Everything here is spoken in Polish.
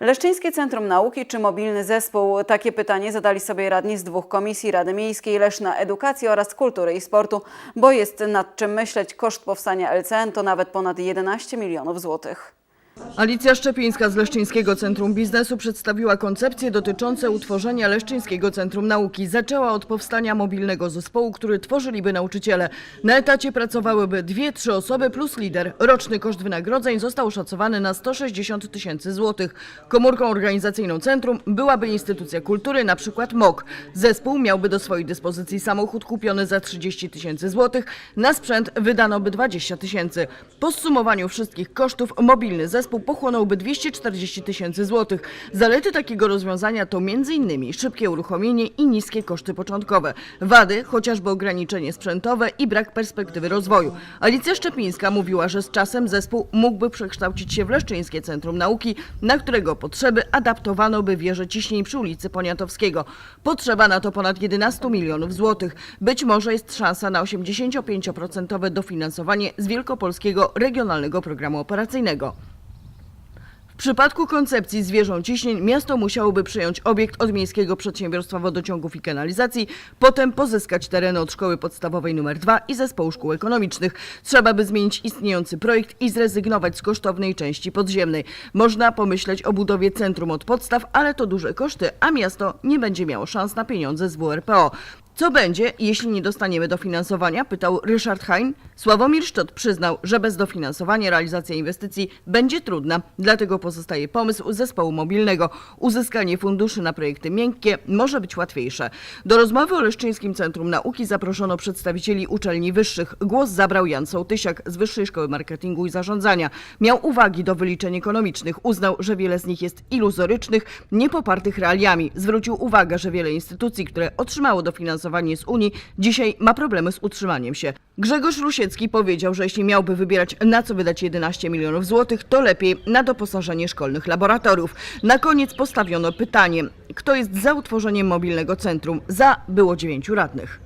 Leszczyńskie Centrum Nauki czy mobilny zespół? Takie pytanie zadali sobie radni z dwóch komisji Rady Miejskiej Leszna Edukacji oraz Kultury i Sportu, bo jest nad czym myśleć. Koszt powstania LCN to nawet ponad 11 milionów złotych. Alicja Szczepińska z Leszczyńskiego Centrum Biznesu przedstawiła koncepcje dotyczące utworzenia Leszczyńskiego Centrum Nauki. Zaczęła od powstania mobilnego zespołu, który tworzyliby nauczyciele. Na etacie pracowałyby dwie, trzy osoby plus lider. Roczny koszt wynagrodzeń został szacowany na 160 tysięcy złotych. Komórką organizacyjną centrum byłaby instytucja kultury, na przykład MOK. Zespół miałby do swojej dyspozycji samochód kupiony za 30 tysięcy złotych. Na sprzęt wydano by 20 tysięcy. Po zsumowaniu wszystkich kosztów mobilny zespół pochłonąłby 240 tysięcy złotych. Zalety takiego rozwiązania to m.in. szybkie uruchomienie i niskie koszty początkowe. Wady, chociażby ograniczenie sprzętowe i brak perspektywy rozwoju. Alicja Szczepińska mówiła, że z czasem zespół mógłby przekształcić się w Leszczyńskie Centrum Nauki, na którego potrzeby adaptowano by wieżę ciśnień przy ulicy Poniatowskiego. Potrzeba na to ponad 11 milionów złotych. Być może jest szansa na 85% dofinansowanie z Wielkopolskiego Regionalnego Programu Operacyjnego. W przypadku koncepcji zwierzą ciśnień miasto musiałoby przyjąć obiekt od Miejskiego Przedsiębiorstwa Wodociągów i Kanalizacji, potem pozyskać tereny od Szkoły Podstawowej nr 2 i Zespołu Szkół Ekonomicznych. Trzeba by zmienić istniejący projekt i zrezygnować z kosztownej części podziemnej. Można pomyśleć o budowie centrum od podstaw, ale to duże koszty, a miasto nie będzie miało szans na pieniądze z WRPO. Co będzie, jeśli nie dostaniemy dofinansowania? Pytał Ryszard Hein. Sławomir Szczot przyznał, że bez dofinansowania realizacja inwestycji będzie trudna. Dlatego pozostaje pomysł zespołu mobilnego. Uzyskanie funduszy na projekty miękkie może być łatwiejsze. Do rozmowy o Leszczyńskim Centrum Nauki zaproszono przedstawicieli uczelni wyższych. Głos zabrał Jan Sołtysiak z Wyższej Szkoły Marketingu i Zarządzania. Miał uwagi do wyliczeń ekonomicznych. Uznał, że wiele z nich jest iluzorycznych, niepopartych realiami. Zwrócił uwagę, że wiele instytucji, które otrzymało dofinansowanie z Unii, dzisiaj ma problemy z utrzymaniem się. Grzegorz Rusiecki powiedział, że jeśli miałby wybierać na co wydać 11 milionów złotych, to lepiej na doposażenie szkolnych laboratoriów. Na koniec postawiono pytanie, kto jest za utworzeniem mobilnego centrum? Za było dziewięciu radnych.